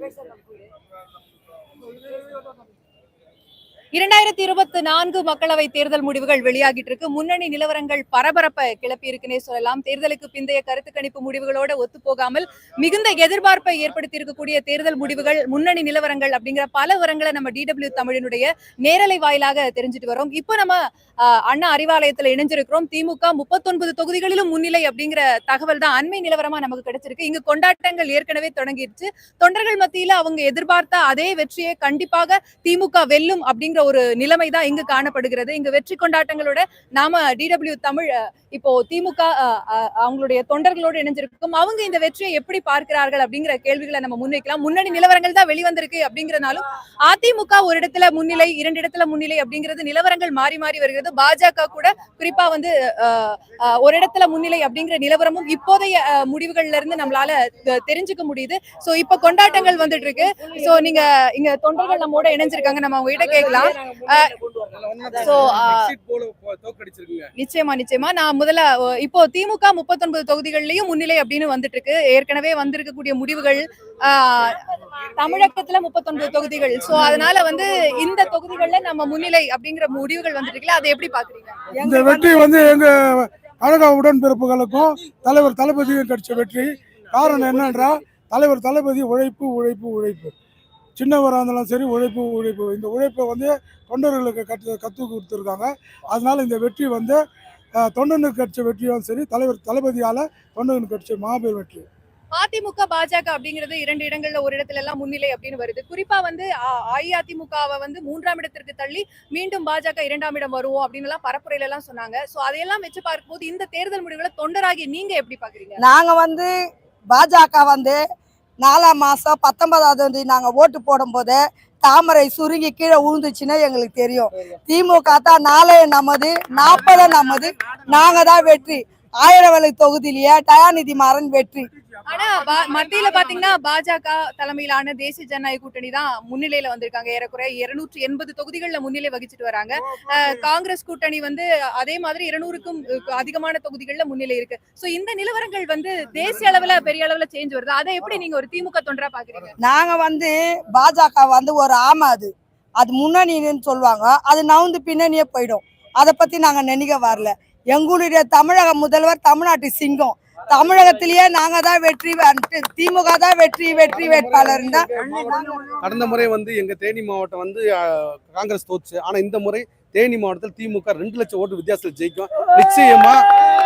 कैसा लग रहा है बोल रहे हो तो இரண்டாயிரத்தி இருபத்தி நான்கு மக்களவை தேர்தல் முடிவுகள் வெளியாகிட்டு இருக்கு முன்னணி நிலவரங்கள் பரபரப்பை கிளப்பி இருக்குன்னே சொல்லலாம். தேர்தலுக்கு பிந்தைய கருத்து கணிப்பு முடிவுகளோட ஒத்து போகாமல் மிகுந்த எதிர்பார்ப்பை ஏற்படுத்தி இருக்கக்கூடிய தேர்தல் முடிவுகள் முன்னணி நிலவரங்கள் அப்படிங்கிற பல விவரங்களை நம்ம டிடபிள்யூ தமிழினுடைய நேரலை வாயிலாக தெரிஞ்சுட்டு வரோம். இப்போ நம்ம அண்ணா அறிவாலயத்தில் இணைஞ்சிருக்கிறோம். திமுக முப்பத்தொன்பது தொகுதிகளிலும் முன்னிலை அப்படிங்கிற தகவல் தான் அண்மை நிலவரமா நமக்கு கிடைச்சிருக்கு. இங்கு கொண்டாட்டங்கள் ஏற்கனவே தொடங்கிடுச்சு. தொண்டர்கள் மத்தியில அவங்க எதிர்பார்த்த அதே வெற்றியை கண்டிப்பாக திமுக வெல்லும் அப்படிங்கிற ஒரு நிலைமை தான் இங்கு காணப்படுகிறது. இங்கு வெற்றி கொண்டாட்டங்களோட நாம டிடபிள்யூ தமிழ் இப்போ திமுக அவங்களுடைய தொண்டர்களோடு இணைஞ்சிருக்கும். அவங்க இந்த வெற்றியை எப்படி பார்க்கிறார்கள் அப்படிங்கிற கேள்விகளை நம்ம முன்வைக்கலாம். முன்னணி நிலவரங்கள் தான் வெளிவந்திருக்கு அப்படிங்கிறனாலும் அதிமுக ஒரு இடத்துல முன்னிலை இரண்டு இடத்துல முன்னிலை அப்படிங்கிறது நிலவரங்கள் மாறி மாறி வருகிறது. பாஜக கூட குறிப்பா வந்து ஒரு இடத்துல முன்னிலை அப்படிங்கிற நிலவரமும் இப்போதைய முடிவுகள்ல இருந்து நம்மளால தெரிஞ்சுக்க முடியுது. சோ இப்ப கொண்டாட்டங்கள் வந்துட்டு இருக்கு. சோ நீங்க இங்க தொண்டர்கள் நம்மோட இணைஞ்சிருக்காங்க. நம்ம அவங்க கிட்ட கேட்கலாம். So, uh, நிச்சயமா நிச்சயமா. நான் முதல்ல இப்போ திமுக முப்பத்தொன்பது தொகுதிகள்லயும் முன்னிலை அப்படின்னு வந்துட்டு இருக்கு ஏற்கனவே வந்திருக்கக்கூடிய முடிவுகள் தமிழகத்துல முப்பத்தொன்பது தொகுதிகள். சோ அதனால வந்து இந்த தொகுதிகள்ல நம்ம முன்னிலை அப்படிங்கிற முடிவுகள் வந்துட்டு இருக்குல்ல அதை எப்படி பாக்குறீங்க? இந்த வெற்றி வந்து எங்க அழகா உடன்பிறப்புகளுக்கும் தலைவர் தளபதியும் கிடைச்ச வெற்றி. காரணம் என்னன்றா தலைவர் தளபதி உழைப்பு உழைப்பு உழைப்பு. சின்னவராக இருந்தாலும் சரி உழைப்பு உழைப்பு. இந்த உழைப்பை வந்து தொண்டர்களுக்கு கற்று கற்றுக் கொடுத்துருக்காங்க. அதனால இந்த வெற்றி வந்து தொண்டனுக்கு கிடைச்ச வெற்றியும் சரி தலைவர் தளபதியால தொண்டனுக்கு கிடைச்ச மாபெரும் வெற்றி. அதிமுக பாஜக அப்படிங்கிறது இரண்டு இடங்கள்ல ஒரு இடத்துல எல்லாம் முன்னிலை அப்படின்னு வருது. குறிப்பா வந்து அஇஅதிமுகவை வந்து மூன்றாம் இடத்திற்கு தள்ளி மீண்டும் பாஜக இரண்டாம் இடம் வருவோம் அப்படின்னு எல்லாம் பரப்புரையில எல்லாம் சொன்னாங்க. சோ அதையெல்லாம் வச்சு பார்க்கும்போது இந்த தேர்தல் முடிவுகளை தொண்டராகி நீங்க எப்படி பாக்குறீங்க நாங்க வந்து பாஜக வந்து நாலாம் மாசம் பத்தொன்பதாவது தேதி நாங்க ஓட்டு போடும்போது தாமரை சுருங்கி கீழே விழுந்துச்சுன்னா எங்களுக்கு தெரியும். திமுக தான் நாளைய நமது நாற்பது நமது. நாங்க தான் வெற்றி. ஆயிரவலை தொகுதியிலேயே தயாநிதி மாறன் வெற்றி. ஆனா மத்தியில பாத்தீங்கன்னா பாஜக தலைமையிலான தேசிய ஜனநாயக கூட்டணி தான் முன்னிலையில வந்திருக்காங்க. ஏறக்குறைய இருநூற்றி எண்பது தொகுதிகள்ல முன்னிலை வகிச்சிட்டு வராங்க. காங்கிரஸ் கூட்டணி வந்து அதே மாதிரி இருநூறுக்கும் அதிகமான தொகுதிகள்ல முன்னிலை இருக்கு. சோ இந்த நிலவரங்கள் வந்து தேசிய அளவுல பெரிய அளவுல சேஞ்ச் வருது? அதை எப்படி நீங்க ஒரு திமுக தொண்டரா பாக்குறீங்க? நாங்க வந்து பாஜக வந்து ஒரு ஆமை அது. அது முன்னணின்னு சொல்லுவாங்க. அது நவுந்து பின்னணியே போயிடும். அதை பத்தி நாங்க நினைக்க வரல. எங்களுடைய தமிழக முதல்வர் தமிழ்நாட்டு சிங்கம். தமிழகத்திலேயே நாங்க தான் வெற்றி திமுக தான் வெற்றி வெற்றி வேட்பாளர் தான். கடந்த முறை வந்து எங்க தேனி மாவட்டம் வந்து காங்கிரஸ் தோச்சு ஆனா இந்த முறை தேனி மாவட்டத்தில் திமுக ரெண்டு லட்சம் ஓட்டு வித்தியாசத்தில் ஜெயிக்கும். நிச்சயமா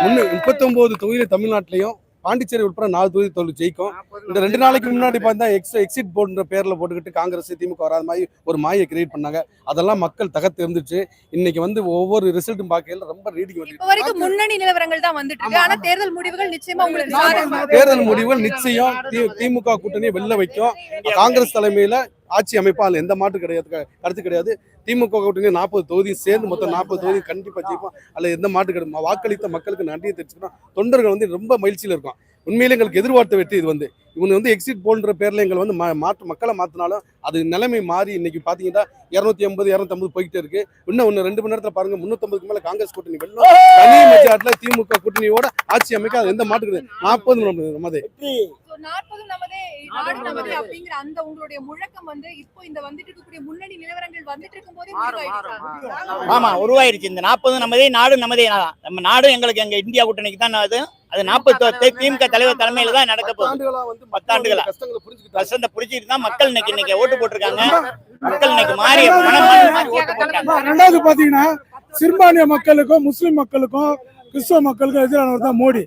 முன்னு முப்பத்தொன்பது தொகுதியில தமிழ்நாட்டிலையும் பாண்டிச்சேரி உட்பட நாலு தொகுதி தொகுதி ஜெயிக்கும். இந்த ரெண்டு நாளைக்கு முன்னாடி பார்த்தா எக்ஸ் எக்ஸிட் போர்டுன்ற பேர்ல போட்டுக்கிட்டு காங்கிரஸ் திமுக வராத மாதிரி ஒரு மாயை கிரியேட் பண்ணாங்க. அதெல்லாம் மக்கள் தகர்த்து இருந்துச்சு. இன்னைக்கு வந்து ஒவ்வொரு ரிசல்ட்டும் பார்க்கையில ரொம்ப ரீடிங் வரைக்கும் முன்னணி நிலவரங்கள் தான் வந்துட்டு இருக்கு. ஆனா தேர்தல் முடிவுகள் நிச்சயமா உங்களுக்கு தேர்தல் முடிவுகள் நிச்சயம். தி- திமுக கூட்டணியை வெல்ல வைக்கும். காங்கிரஸ் தலைமையில ஆட்சி அமைப்பால் எந்த மாற்று கிடையாது கருத்து கிடையாது. திமுக கூட்டணி நாற்பது தொகுதி சேர்ந்து மொத்தம் நாற்பது தொகுதி கண்டிப்பா ஜெயிப்போம். அல்ல எந்த மாற்று கிடையாது. வாக்களித்த மக்களுக்கு நன்றியை தெரிவிச்சுக்கிறோம் தொண்டர்கள் வந்து ரொம்ப மகிழ்ச்சியில் இருக்கும். உண்மையிலே எங்களுக்கு எதிர்பார்த்த வெற்றி இது வந்து. இவங்க வந்து எக்ஸிட் போல்ன்ற பேரில் எங்களை வந்து மா- மாற்று மக்களை மாற்றினாலும் அது நிலைமை மாறி இன்னைக்கு பார்த்தீங்கன்னா இரநூத்தி ஐம்பது இரநூத்தம்பது போயிட்டே இருக்கு. இன்னும் ஒன்னு ரெண்டு மணி நேரத்தில் பாருங்க முந்நூற்றம்பதுக்கு மேலே காங்கிரஸ் கூட்டணி வெள்ளம் தனி மெஜாரிட்டில திமுக கூட்டணியோட ஆட்சி அமைக்க அது எந்த மாற்று கிடையாது. நாற்பது 40 நமதே நாடு நமதே. அப்படிங்கிற அந்த உங்களுடைய முழக்கம் வந்து இப்போ இந்த வந்துட்டு இருக்கக்கூடிய முன்னணி நிலவரங்கள் வந்துட்டு இருக்கும் போதே? ஆமா உருவாயிருச்சு. இந்த நாற்பது நமதே நாடு நமதே. நம்ம நாடும் எங்களுக்கு எங்க இந்தியா கூட்டணிக்கு தான் அது. அது நாற்பத்தி திமுக தலைவர் தலைமையில தான் நடக்க போகுது. பத்தாண்டுகளா வசந்த புடிச்சிட்டு தான் மக்கள் இன்னைக்கு இன்னைக்கு ஓட்டு போட்டிருக்காங்க. மக்கள் இன்னைக்கு மாறி ஓட்டு போட்டாங்க. ரெண்டாவது பாத்தீங்கன்னா சிறுபான்மைய மக்களுக்கும் முஸ்லிம் மக்களுக்கும் கிறிஸ்தவ மக்களுக்கும் எதிரானவர் தான் மோடி.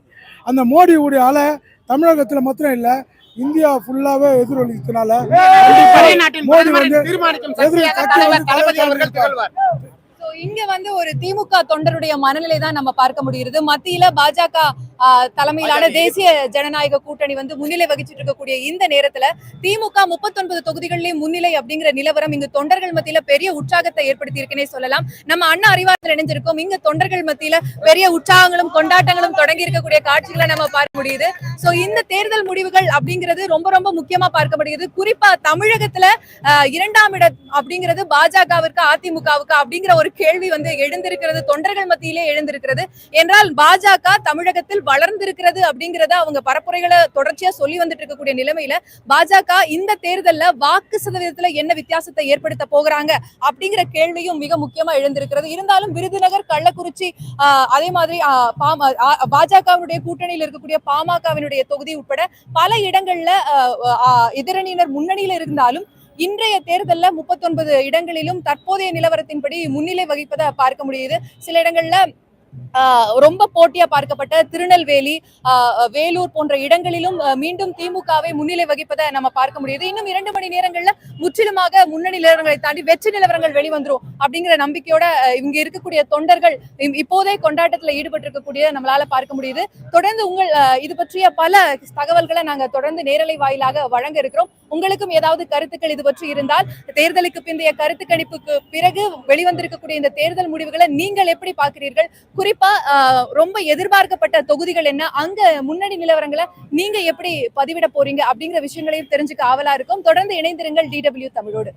அந்த மோடியுடைய அலை தமிழகத்துல மாத்திரம் இல்ல இந்தியா ஃபுல்லாவே எதிரொலித்தனால மோடி வந்து இங்க வந்து ஒரு திமுக தொண்டருடைய மனநிலை தான் நம்ம பார்க்க முடியுது மத்தியில பாஜக தலைமையிலான தேசிய ஜனநாயக கூட்டணி வந்து முன்னிலை வகிச்சிட்டு இருக்கக்கூடிய இந்த நேரத்துல திமுக முப்பத்தொன்பது தொகுதிகளிலேயும் முன்னிலை அப்படிங்கிற நிலவரம் இங்கு தொண்டர்கள் மத்தியில பெரிய உற்சாகத்தை ஏற்படுத்தி இருக்குன்னே சொல்லலாம். நம்ம அண்ணா அறிவாளத்தில் இணைஞ்சிருக்கோம். இங்க தொண்டர்கள் மத்தியில பெரிய உற்சாகங்களும் கொண்டாட்டங்களும் தொடங்கி இருக்கக்கூடிய காட்சிகளை நம்ம பார்க்க முடியுது. சோ இந்த தேர்தல் முடிவுகள் அப்படிங்கிறது ரொம்ப ரொம்ப முக்கியமா பார்க்கப்படுகிறது. குறிப்பா தமிழகத்துல இரண்டாம் இடம் அப்படிங்கிறது பாஜகவிற்கு அதிமுகவுக்கு அப்படிங்கிற ஒரு கேள்வி வந்து எழுந்திருக்கிறது தொண்டர்கள் மத்தியிலே எழுந்திருக்கிறது. என்றால் பாஜக தமிழகத்தில் வளர்ந்திருக்கிறது அப்படிங்கறத அவங்க பரப்புரைகளை தொடர்ச்சியா சொல்லி வந்துட்டு இருக்கக்கூடிய நிலைமையில பாஜக இந்த தேர்தல்ல வாக்கு சதவீதத்துல என்ன வித்தியாசத்தை ஏற்படுத்த போகிறாங்க அப்படிங்கிற கேள்வியும் மிக முக்கியமா எழுந்திருக்கிறது. இருந்தாலும் விருதுநகர் கள்ளக்குறிச்சி ஆஹ், அதே மாதிரி பாஜகவினுடைய கூட்டணியில் இருக்கக்கூடிய பாமகவினுடைய தொகுதி உட்பட பல இடங்கள்ல எதிரணியினர் முன்னணியில இருந்தாலும் இன்றைய தேர்தலில் முப்பத்தொன்பது இடங்களிலும் தற்போதைய நிலவரத்தின்படி முன்னிலை வகிப்பதை பார்க்க முடியுது. சில இடங்கள்ல ரொம்ப போட்டியா பார்க்கப்பட்ட திருநெல்வேலி வேலூர் போன்ற இடங்களிலும் மீண்டும் திமுகவை முன்னிலை வகிப்பதை நம்ம பார்க்க முடியுது. இன்னும் இரண்டு மணி நேரங்கள்ல முற்றிலுமாக முன்னணி நிலவரங்களை தாண்டி வெற்றி நிலவரங்கள் வெளிவந்துரும் அப்படிங்கிற நம்பிக்கையோட இங்க இருக்கக்கூடிய தொண்டர்கள் இப்போதே கொண்டாட்டத்துல ஈடுபட்டு இருக்கக்கூடிய நம்மளால பார்க்க முடியுது. தொடர்ந்து உங்கள் இது பற்றிய பல தகவல்களை நாங்க தொடர்ந்து நேரலை வாயிலாக வழங்க இருக்கிறோம். உங்களுக்கும் ஏதாவது கருத்துக்கள் இது பற்றி இருந்தால் தேர்தலுக்கு பிந்தைய கருத்து கணிப்புக்கு பிறகு வெளிவந்திருக்கக்கூடிய இந்த தேர்தல் முடிவுகளை நீங்கள் எப்படி பார்க்கிறீர்கள்? குறிப்பா ரொம்ப எதிர்பார்க்கப்பட்ட தொகுதிகள் என்ன? அங்க முன்னணி நிலவரங்களை நீங்க எப்படி பதிவிட போறீங்க? அப்படிங்கிற விஷயங்களையும் தெரிஞ்சுக்க ஆவலா இருக்கும். தொடர்ந்து இணைந்திருங்கள் டிடபிள்யூ தமிழோடு.